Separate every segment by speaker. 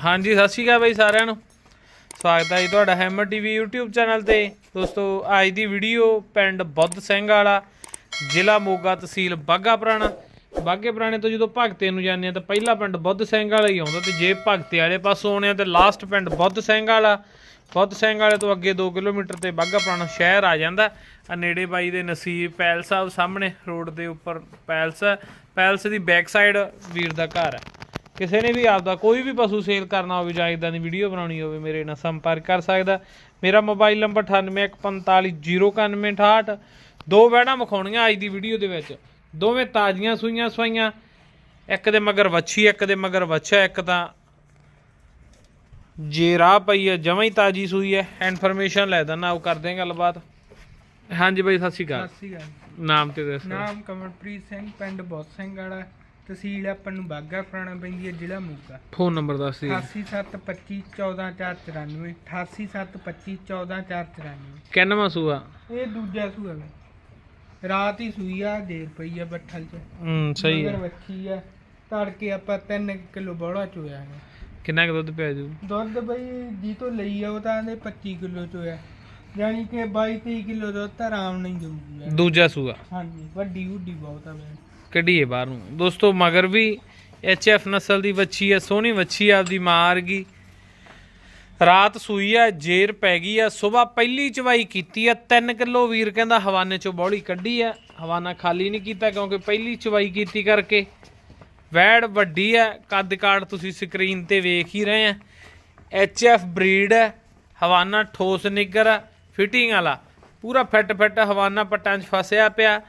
Speaker 1: ਹਾਂਜੀ, ਸਤਿ ਸ਼੍ਰੀ ਅਕਾਲ ਬਾਈ ਸਾਰਿਆਂ ਨੂੰ। ਸਵਾਗਤ ਹੈ ਜੀ ਤੁਹਾਡਾ ਹੈਮਰ ਟੀਵੀ YouTube ਚੈਨਲ ਤੇ। ਦੋਸਤੋ, ਅੱਜ ਦੀ ਵੀਡੀਓ ਪਿੰਡ ਬੁੱਧ ਸਿੰਘ ਵਾਲਾ, ਜ਼ਿਲ੍ਹਾ ਮੋਗਾ ਤਹਿਸੀਲ ਬਾਗਾ ਪੁਰਾਣਾ। ਬਾਗੇ ਪੁਰਾਣੇ ਤੋਂ ਜਦੋਂ ਭਗਤੇ ਨੂੰ ਜਾਂਦੇ ਆ ਤਾਂ ਪਹਿਲਾ ਪਿੰਡ ਬੁੱਧ ਸਿੰਘ ਵਾਲਾ ਹੀ ਆਉਂਦਾ ਤੇ ਜੇ ਭਗਤੇ ਵਾਲੇ ਪਾਸੋਂ ਆਉਣੇ ਆ ਤੇ ਲਾਸਟ ਪਿੰਡ ਬੁੱਧ ਸਿੰਘ ਵਾਲਾ। ਬੁੱਧ ਸਿੰਘ ਵਾਲੇ ਤੋਂ ਅੱਗੇ 2 ਕਿਲੋਮੀਟਰ ਤੇ ਬਾਗਾ ਪੁਰਾਣਾ ਸ਼ਹਿਰ ਆ ਜਾਂਦਾ। ਆ ਨੇੜੇ ਬਾਈ ਦੇ ਨਸੀਬ ਪੈਲਸ ਸਾਹਿਬ ਸਾਹਮਣੇ ਰੋਡ ਦੇ ਉੱਪਰ ਪੈਲਸ ਹੈ ਪੈਲਸ ਦੀ ਬੈਕ ਸਾਈਡ ਵੀਰ ਦਾ ਘਰ ਹੈ ਕਿਸੇ ਨੇ ਵੀ ਆਪਦਾ ਕੋਈ ਵੀ ਪਸ਼ੂ ਸੇਲ ਕਰਨਾ ਹੋਵੇ ਜਾਂ ਇਦਾਂ ਦੀ ਵੀਡੀਓ ਬਣਾਉਣੀ ਹੋਵੇ ਮੇਰੇ ਨਾਲ ਸੰਪਰਕ ਕਰ ਸਕਦਾ। ਮੇਰਾ ਮੋਬਾਈਲ ਨੰਬਰ 9814509168 ਦੋ ਵੈੜਾਂ ਵਿਖਾਉਣੀਆਂ ਅੱਜ ਦੀ ਵੀਡੀਓ ਦੇ ਵਿੱਚ। ਦੋਵੇਂ ਤਾਜ਼ੀਆਂ ਸੂਈਆਂ ਸਵਾਈਆਂ। ਇੱਕ ਦੇ ਮਗਰ ਵੱਛੀ ਇੱਕ ਦੇ ਮਗਰ ਵੱਛਾ ਇੱਕ ਤਾਂ ਜੇ ਰਾਹ ਪਈ ਹੈ ਜਮਾਂ ਹੀ ਤਾਜ਼ੀ ਸੂਈ ਹੈ। ਇਨਫੋਰਮੇਸ਼ਨ ਲੈ ਦਿੰਦਾ ਉਹ ਕਰਦੇ ਹਾਂ ਗੱਲਬਾਤ। ਹਾਂਜੀ ਬਾਈ ਸਤਿ ਸ਼੍ਰੀ ਅਕਾਲ।
Speaker 2: ਸਤਿ ਸ਼੍ਰੀ ਅਕਾਲ।
Speaker 1: ਨਾਮ ਤੇ ਦੱਸੋ
Speaker 2: ਨਾਮ ਕਮਲਪ੍ਰੀਤ ਸਿੰਘ ਪਿੰਡ ਵਾਲਾ। ਤਹਿਸੀਲ ਆਪਾਂ ਨੂੰ ਬਾਗਾ ਪੁਰਾਣਾ ਪੈਂਦੀ ਹੈ ਜ਼ਿਲ੍ਹਾ ਮੋਗਾ।
Speaker 1: ਫੋਨ ਨੰਬਰ ਦੱਸ ਦਿਓ
Speaker 2: 8725 14725 18494
Speaker 1: ਕਿੰਨਵਾਂ ਸੂਆ?
Speaker 2: ਇਹ ਦੂਜਾ ਸੂਆ ਹੈ ਰਾਤ ਹੀ ਸੂਈ ਆ ਦੇਰ ਪਈ ਆ ਬੱਠਲ ਚ।
Speaker 1: ਹੂੰ ਸਹੀ ਹੈ
Speaker 2: ਵੱਛੀ ਆ। ਤੜਕੇ ਆਪਾਂ 3 ਕਿਲੋ ਬੋੜਾ ਚੋਇਆ ਹੈ
Speaker 1: ਕਿੰਨਾ ਕੁ ਦੁੱਧ ਪਿਆ ਜੂ?
Speaker 2: ਦੁੱਧ ਬਈ ਜੀ ਤੋਂ ਲਈ ਆ ਉਹ ਤਾਂ ਆਂਦੇ 25 ਕਿਲੋ ਚੋਇਆ। ਯਾਨੀ ਕਿ 22 23 ਕਿਲੋ ਦੁੱਧ ਆਰਾਮ ਨਹੀਂ ਦੇਊਗੀ।
Speaker 1: ਦੂਜਾ ਸੂਆ।
Speaker 2: ਹਾਂਜੀ ਵੱਡੀ ਉੱਡੀ ਬਹੁਤ ਆ ਬਈ।
Speaker 1: ਕੱਢੀਏ ਬਾਹਰ। ਨੂੰ ਦੋਸਤੋ, ਮਗਰ ਵੀ ਐਫ ਨਸਲ ਦੀ ਵੱਛੀ ਹੈ ਸੋਹਣੀ ਵੱਛੀ ਆਪਦੀ ਮਾਰ ਗਈ ਰਾਤ ਸੂਈ ਆ, ਜੇਰ ਪੈ ਗਈ ਆ, ਸਵੇਰ ਪਹਿਲੀ ਚਵਾਈ ਕੀਤੀ ਆ 3 ਕਿਲੋ ਵੀਰ ਕਹਿੰਦਾ ਹਵਾਨੇ ਚੋਂ ਬੌਲੀ ਕੱਢੀ ਆ। ਹਵਾਨਾ ਖਾਲੀ ਨਹੀਂ ਕੀਤਾ ਕਿਉਂਕਿ ਪਹਿਲੀ ਚਵਾਈ ਕੀਤੀ ਕਰਕੇ। ਵੈੜ ਵੱਡੀ ਆ, ਕੱਦ ਕਾਠ ਤੁਸੀਂ ਸਕਰੀਨ ਤੇ ਵੇਖ ਹੀ ਰਹੇ ਆ। ਐਫ ਬਰੀਡ ਹੈ ਹਵਾਨਾ ਠੋਸ ਨਿੱਗਰ ਆ, ਫਿਟਿੰਗ ਵਾਲਾ। ਪੂਰਾ ਫਿੱਟ ਫਿੱਟ ਹਵਾਨਾ ਪੱਟਾਂ 'ਚ ਫਸਿਆ ਪਿਆ।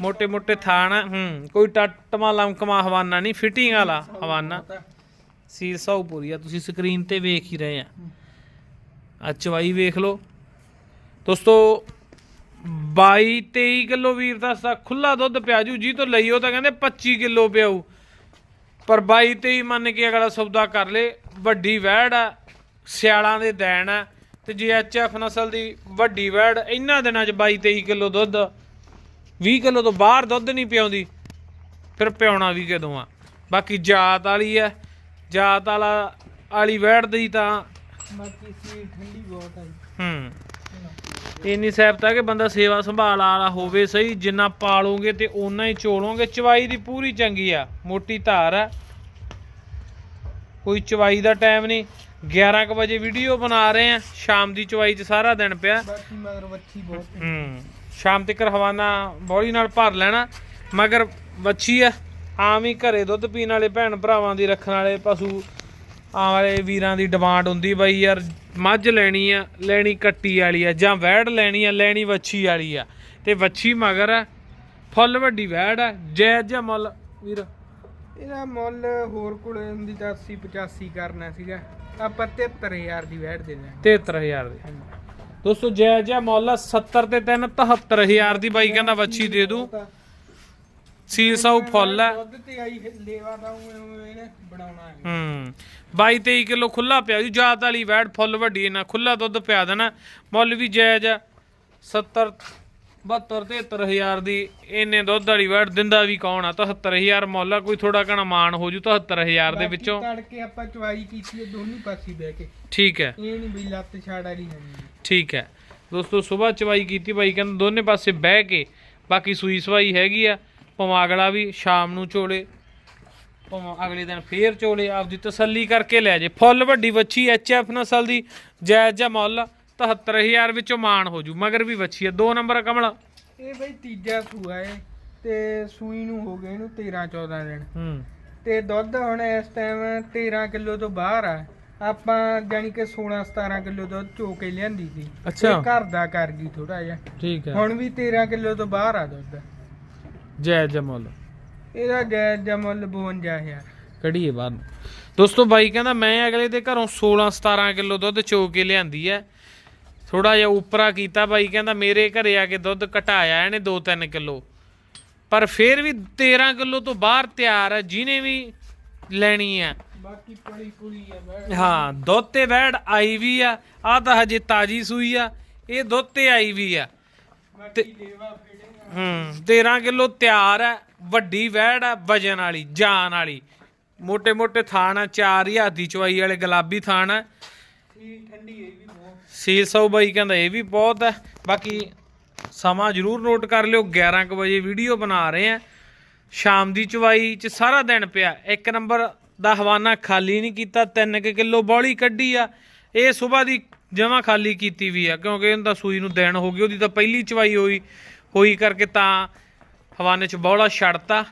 Speaker 1: ਮੋਟੇ ਮੋਟੇ ਥਾਣ ਹੂੰ ਕੋਈ ਟਟਮਾ ਲਮਕਮਾ ਹਵਾਨਾ ਨਹੀਂ ਫਿਟਿੰਗ ਵਾਲਾ ਹਵਾਨਾ। ਸੀਲ ਸਾਉ ਪੂਰੀ ਆ ਤੁਸੀਂ ਸਕਰੀਨ ਤੇ ਵੇਖ ਹੀ ਰਹੇ ਆ। ਆ ਚਵਾਈ ਵੇਖ ਲਓ। ਦੋਸਤੋ 22 23 ਕਿਲੋ ਵੀਰ ਦਾ ਖੁੱਲਾ ਦੁੱਧ ਪਿਆ ਜੂ ਜੀ ਤੋਂ ਲਈਓ ਤਾਂ ਕਹਿੰਦੇ 25 ਕਿਲੋ ਪਿਆਉ। ਪਰ 22 23 ਮੰਨ ਕੇ ਅਗਲਾ ਸੌਦਾ ਕਰ ਲੇ ਵੱਡੀ ਵੈੜ ਆ ਸਿਆਲਾਂ ਦੇ ਦੈਣ ਆ ਤੇ ਜੀ ਐਚ ਐਫ ਨਸਲ ਦੀ ਵੱਡੀ ਵੈੜ ਇਹਨਾਂ ਦਿਨਾਂ ਚ 22 23 ਕਿਲੋ ਦੁੱਧ 20 ਕਿਲੋ ਤੋਂ ਬਾਹਰ ਦੁੱਧ ਨਹੀਂ ਪਿਆਉਂਦੀ। ਫਿਰ ਪਿਆਉਣਾ ਵੀ ਕਦੋਂ ਆ? ਬਾਕੀ ਜਾਤ ਵਾਲੀ ਆ। ਜਾਤ ਵਾਲਾ ਵਾਲੀ ਵੈੜ ਦੀ ਤਾਂ
Speaker 2: ਬਾਕੀ ਸੀ ਠੰਡੀ ਬਹੁਤ ਆ।
Speaker 1: ਹੂੰ। ਇੰਨੀ ਸਹਿਬਤਾ ਕਿ ਬੰਦਾ ਸੇਵਾ ਸੰਭਾਲ ਵਾਲਾ ਹੋਵੇ ਸਹੀ ਜਿੰਨਾ ਪਾਲੋਗੇ ਤੇ ਓਨਾ ਹੀ ਚੋਲੋਗੇ। ਚਵਾਈ ਦੀ ਪੂਰੀ ਚੰਗੀ ਆ। ਮੋਟੀ ਧਾਰ ਆ। ਕੋਈ ਚਵਾਈ ਦਾ ਟਾਈਮ ਨਹੀਂ। 11 ਕੁ ਵਜੇ ਵੀਡੀਓ ਬਣਾ ਰਹੇ ਆ। ਸ਼ਾਮ ਦੀ ਚਵਾਈ 'ਚ ਸਾਰਾ ਦਿਨ ਪਿਆ।
Speaker 2: ਬਾਕੀ ਮਗਰ ਵੱਛੀ ਬਹੁਤ ਹੈ।
Speaker 1: ਸ਼ਾਮ ਤੱਕ ਹਵਾਨਾ ਬੋਲੀ ਨਾਲ ਭਰ ਲੈਣਾ ਮਗਰ ਵੱਛੀ ਆ ਆਮ ਹੀ ਘਰੇ ਦੁੱਧ ਪੀਣ ਵਾਲੇ ਭੈਣ ਭਰਾਵਾਂ ਦੀ ਰੱਖਣ ਵਾਲੇ ਪਸ਼ੂ ਆਹ ਵਾਲੇ ਵੀਰਾਂ ਦੀ ਡਿਮਾਂਡ ਹੁੰਦੀ ਬਾਈ ਯਾਰ ਮੱਝ ਲੈਣੀ ਆ ਲੈਣੀ ਕੱਟੀ ਵਾਲੀ ਆ ਜਾਂ ਵੈੜ ਲੈਣੀ ਆ ਲੈਣੀ ਵੱਛੀ ਵਾਲੀ ਆ। ਤੇ ਵੱਛੀ ਮਗਰ ਆ ਫੁੱਲ ਵੱਡੀ ਵੈੜ ਆ ਜੈ ਜੈ ਮੁੱਲ ਵੀਰ?
Speaker 2: ਇਹਦਾ ਮੁੱਲ ਹੋਰ ਕੋਲੇ ਹੁੰਦੀ ਤਾਂ 80 85 ਕਰਨਾ ਸੀਗਾ ਆਪਾਂ 73000 ਦੀ ਵੈਟ ਦੇ ਦਾਂਗੇ
Speaker 1: 73000 ਦੇ। ਦੋਸਤੋ ਜੈ ਜੈ ਮੁੱਲ ਆ, 70 ਤੇ 3 73000 ਦੀ ਬਾਈ ਕਹਿੰਦਾ ਵੱਛੀ ਦੇ ਦੂੰ। ਸੀਲ ਸਾਊ ਫੁੱਲ ਆ
Speaker 2: ਦੁੱਧ ਤੇ ਆਈ ਲੇਵਾ ਦਾ ਉਵੇਂ ਉਵੇਂ ਇਹਨੇ ਬਣਾਉਣਾ ਹੈ।
Speaker 1: ਹੂੰ। 22 23 ਕਿਲੋ ਖੁੱਲਾ ਪਿਆ ਜੀ ਜਾਤ ਵਾਲੀ ਵੈੜ ਫੁੱਲ ਵੱਡੀ ਇਹਨਾਂ ਖੁੱਲਾ ਦੁੱਧ ਪਿਆ ਦੇਣਾ। ਮੁੱਲ ਵੀ ਜਾਇਜ਼ ਆ 70 72 73000 ਦੀ ਇੰਨੇ ਦੁੱਧ ਵਾਲੀ ਵੈੜ ਦਿੰਦਾ ਵੀ ਕੌਣ ਆ? 73000 ਮੁੱਲ ਕੋਈ ਥੋੜਾ ਘਣਾ ਮਾਨ ਹੋ ਜੂ 73000 ਦੇ ਵਿੱਚੋਂ।
Speaker 2: ਤੜਕੇ ਆਪਾਂ ਚਵਾਈ ਕੀਤੀ ਹੈ ਦੋਨੀ ਪਾਸੇ ਬਹਿ ਕੇ।
Speaker 1: ਠੀਕ ਹੈ।
Speaker 2: ਇਹ ਨਹੀਂ ਵੀ ਲੱਤ ਛਾੜ ਵਾਲੀ ਨਹੀਂ
Speaker 1: ਠੀਕ ਹੈ। ਦੋਸਤੋ ਸਵੇਰ ਚਵਾਈ ਕੀਤੀ ਬਾਈ ਕਹਿੰਦਾ ਦੋਨੇ ਪਾਸੇ ਬਹਿ ਕੇ ਬਾਕੀ ਸੂਈ ਸਵਾਈ ਹੈਗੀ ਆ। ਭਾਵੇਂ ਅਗਲਾ ਵੀ ਸ਼ਾਮ ਨੂੰ ਚੋਲੇ ਭਾਵੇਂ ਅਗਲੇ ਦਿਨ ਫੇਰ ਚੋਲੇ ਆਪਦੀ ਤਸੱਲੀ ਕਰਕੇ ਲੈ ਜੇ। ਫੁੱਲ ਵੱਡੀ ਵੱਛੀ ਐਫ ਨਸਲ ਦੀ ਜਾਇਜ਼ ਜਾਂ ਮੁੱਲ। 73000 ਵਿੱਚੋਂ ਮਾਨ ਹੋ ਜੂ ਮਗਰ ਵੀ ਵੱਛੀ ਆ। ਦੋ ਨੰਬਰ ਕਮਲ।
Speaker 2: ਇਹ ਬਈ ਤੀਜਾ ਸੂਆ ਹੈ ਤੇ ਸੂਈ ਨੂੰ ਹੋ ਗਏ ਇਹਨੂੰ 13 14 ਦਿਨ।
Speaker 1: ਹੂੰ।
Speaker 2: ਤੇ ਦੁੱਧ ਹੁਣ ਇਸ ਟਾਈਮ 13 ਕਿਲੋ ਤੋਂ ਬਾਹਰ ਆ। ਆਪਾਂ ਜਾਨੀ ਕਿ 16 17 ਕਿਲੋ ਦੁੱਧ ਚੋ ਕੇ ਲਿਆਂਦੀ ਸੀ।
Speaker 1: ਅੱਛਾ।
Speaker 2: ਘਰ ਦਾ ਕਰ ਗਈ ਥੋੜਾ ਜਿਹਾ।
Speaker 1: ਠੀਕ ਹੈ।
Speaker 2: ਹੁਣ ਵੀ 13 ਕਿਲੋ ਤੋਂ ਬਾਹਰ ਆ ਦੁੱਧ।
Speaker 1: ਜਾਂ ਮੁੱਲ।
Speaker 2: ਇਹਦਾ ਜਾਇਜ਼ ਦਾ ਮੁੱਲ 52000
Speaker 1: ਕਢੀਏ ਬਾਹਰ ਨੂੰ। ਦੋਸਤੋ ਬਾਈ ਕਹਿੰਦਾ ਮੈਂ ਅਗਲੇ ਦੇ ਘਰੋਂ 16 17 ਕਿਲੋ ਦੁੱਧ ਚੋ ਕੇ ਲਿਆਂਦੀ ਐ ਥੋੜਾ ਜਿਹਾ ਉਪਰਾ ਕੀਤਾ ਬਾਈ ਕਹਿੰਦਾ ਮੇਰੇ ਘਰੇ ਆ ਕੇ ਦੁੱਧ ਘਟਾਇਆ ਇਹਨੇ 2-3 ਕਿਲੋ। ਪਰ ਫਿਰ ਵੀ 13 ਕਿਲੋ ਤੋਂ ਬਾਹਰ ਤਿਆਰ ਹੈ ਜਿਹਨੇ ਵੀ ਲੈਣੀ ਆ।
Speaker 2: ਬਾਕੀ ਪੜੀ ਪੁਰੀ ਆ ਬੈੜ
Speaker 1: ਹਾਂ ਦੁੱਧ ਤੇ ਬੈੜ ਆਈ ਵੀ ਆ ਆ ਤਾਂ ਹਜੇ ਤਾਜੀ ਸੂਈ ਆ ਇਹ ਦੁੱਧ ਤੇ ਆਈ ਵੀ ਆ।
Speaker 2: ਤੇ
Speaker 1: ਹੂੰ 13 ਕਿਲੋ ਤਿਆਰ ਹੈ ਵੱਡੀ ਵੈੜ ਆ ਵਜਨ ਵਾਲੀ ਜਾਨ ਵਾਲੀ। ਮੋٹے ਮੋٹے ਥਾਣ ਆ ਚਾਰ ਹੀ ਹੱਥੀ ਚਵਾਈ ਵਾਲੇ ਗੁਲਾਬੀ ਥਾਣ ਆ।
Speaker 2: ਠੰਡੀ ਇਹ ਵੀ
Speaker 1: 600 ਬਾਈ ਕਹਿੰਦਾ ਇਹ ਵੀ ਬਹੁਤ ਹੈ। ਬਾਕੀ ਸਮਾਂ ਜਰੂਰ ਨੋਟ ਕਰ ਲਿਓ 11 ਕੁ ਵਜੇ ਵੀਡੀਓ ਬਣਾ ਰਹੇ ਆ ਸ਼ਾਮ ਦੀ ਚਵਾਈ ਚ ਸਾਰਾ ਦਿਨ ਪਿਆ। ਇੱਕ ਨੰਬਰ ਦਾ ਹਵਾਨਾ ਖਾਲੀ ਨਹੀਂ ਕੀਤਾ 3 ਕਿਲੋ ਬੌਲੀ ਕੱਢੀ ਆ। ਇਹ ਸਵੇਰ ਦੀ ਜਮਾ ਖਾਲੀ ਕੀਤੀ ਵੀ ਆ, ਕਿਉਂਕਿ ਇਹਦਾ ਸੂਈ ਨੂੰ ਦੇਣ ਹੋ ਗਈ ਉਹਦੀ ਤਾਂ ਪਹਿਲੀ ਚਵਾਈ ਹੋਈ ਹੋਈ ਕਰਕੇ ਤਾਂ ਹਵਾਨੇ ਚ ਬੌਲਾ ਛੱਡਤਾ।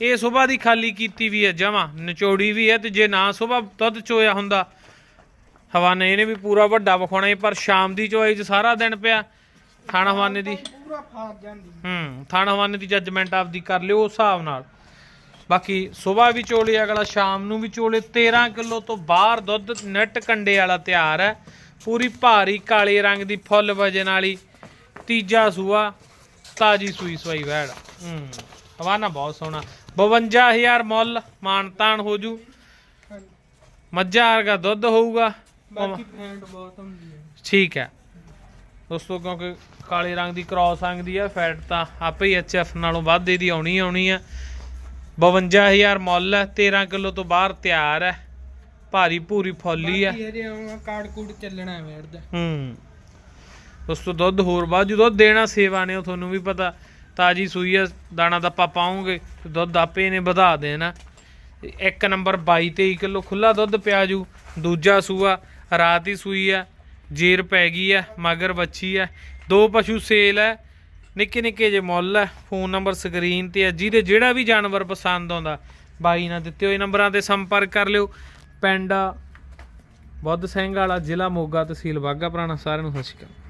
Speaker 1: ਇਹ ਸਵੇਰ ਦੀ ਖਾਲੀ ਕੀਤੀ ਵੀ ਆ ਜਮਾ, ਨਿਚੋੜੀ ਵੀ ਹੈ ਤੇ ਜੇ ਨਾ ਸਵੇਰ ਦੁੱਧ ਚੋਇਆ ਹੁੰਦਾ ਹਵਾਨੇ ਇਹਨੇ ਵੀ ਪੂਰਾ ਵੱਡਾ ਵਿਖਾਉਣਾ ਸੀ ਪਰ ਸ਼ਾਮ ਦੀ ਚੋਈ ਚ ਸਾਰਾ ਦਿਨ ਪਿਆ ਥਾਣਾ ਹਵਾਨੇ ਦੀ।
Speaker 2: ਪੂਰਾ ਜਾਂਦੀ।
Speaker 1: ਹੂੰ ਥਾਣਾ ਹਵਾਨੇ ਦੀ ਜੱਜਮੈਂਟ ਆਪਦੀ ਕਰ ਲਿਓ ਉਸ ਹਿਸਾਬ ਨਾਲ। ਬਾਕੀ ਸਵੇਰ ਵੀ ਚੋਲੇ ਅਗਲਾ ਸ਼ਾਮ ਨੂੰ ਵੀ ਚੋਲੇ। 13 ਕਿਲੋ ਤੋਂ ਬਾਹਰ ਦੁੱਧ ਨੈਟ ਕੰਡੇ ਵਾਲਾ ਤਿਆਰ ਹੈ। ਪੂਰੀ ਭਾਰੀ ਕਾਲੇ ਰੰਗ ਦੀ ਫੁੱਲ ਵਜਨ ਵਾਲੀ ਤੀਜਾ ਸੂਆ ਤਾਜੀ ਸੂਈ ਸਵਾਈ ਵੈੜ। ਹੂੰ ਹਵਾਨਾ ਬਹੁਤ ਸੋਹਣਾ। 52000 ਮੁੱਲ ਮਾਨਤਾਨ ਹੋ ਜੂ। ਮੱਝਾਂ ਵਰਗਾ ਦੁੱਧ ਹੋਊਗਾ।
Speaker 2: ਬਾਕੀ ਫੈਂਟ ਬਹੁਤ ਹੁੰਦੀ ਹੈ।
Speaker 1: ਠੀਕ ਹੈ। ਦੋਸਤੋ ਕਿਉਂਕਿ ਕਾਲੇ ਰੰਗ ਦੀ ਕ੍ਰਾਸ ਰੰਗ ਦੀ ਹੈ ਫੈਟ ਤਾਂ ਆਪੇ ਹੀ ਐਚਐਫ ਨਾਲੋਂ ਵੱਧ ਇਹਦੀ ਆਉਣੀ ਆਉਣੀ ਹੈ 52000 ਮੁੱਲ ਹੈ 13 ਕਿਲੋ ਤੋਂ ਬਾਹਰ ਤਿਆਰ ਹੈ। ਭਾਰੀ ਭੂਰੀ ਫੁੱਲੀ ਹੈ
Speaker 2: ਬਾਕੀ ਇਹਦੇ ਆਉਂ ਕਾਰਡ ਕੂਡ ਚੱਲਣਾ ਹੈ ਵੇੜ ਦਾ
Speaker 1: ਹੂੰ। ਦੋਸਤੋ ਦੁੱਧ ਹੋਰ ਬਾਅਦ ਜਦੋਂ ਦੇਣਾ ਸੇਵਾ ਨੇ ਉਹ ਤੁਹਾਨੂੰ ਵੀ ਪਤਾ। ਤਾਜੀ ਸੂਈ ਹੈ ਦਾਣਾ ਦਾ ਆਪਾਂ ਪਾਉਂਗੇ ਤੇ ਦੁੱਧ ਆਪੇ ਨੇ ਵਧਾ ਦੇਣਾ। ਤੇ ਇੱਕ ਨੰਬਰ 22 23 ਕਿਲੋ ਖੁੱਲਾ ਦੁੱਧ ਪਿਆ ਜੂ ਦੂਜਾ ਸੂਆ ਰਾਤ ਹੀ ਸੂਈ ਹੈ ਜੇਰ ਪੈ ਗਈ ਹੈ ਮਗਰ ਬੱਚੀ ਹੈ ਦੋ ਪਸ਼ੂ ਸੇਲ ਹੈ ਨਿੱਕੇ ਨਿੱਕੇ ਜੇ ਮੁੱਲ ਹੈ ਫੋਨ ਨੰਬਰ ਸਕਰੀਨ ਤੇ ਹੈ ਜਿਹਦੇ ਜਿਹੜਾ ਵੀ ਜਾਨਵਰ ਪਸੰਦ ਆਉਂਦਾ, ਬਾਈ ਨਾਲ ਦਿੱਤੇ ਹੋਏ ਨੰਬਰਾਂ ਤੇ ਸੰਪਰਕ ਕਰ ਲਿਓ। ਪਿੰਡ ਬੁੱਧ ਸਿੰਘ ਵਾਲਾ, ਜ਼ਿਲ੍ਹਾ ਮੋਗਾ ਤਹਿਸੀਲ ਬਾਗਾ ਪੁਰਾਣਾ, ਸਾਰਿਆਂ ਨੂੰ ਸਤਿ ਸ਼੍ਰੀ ਅਕਾਲ।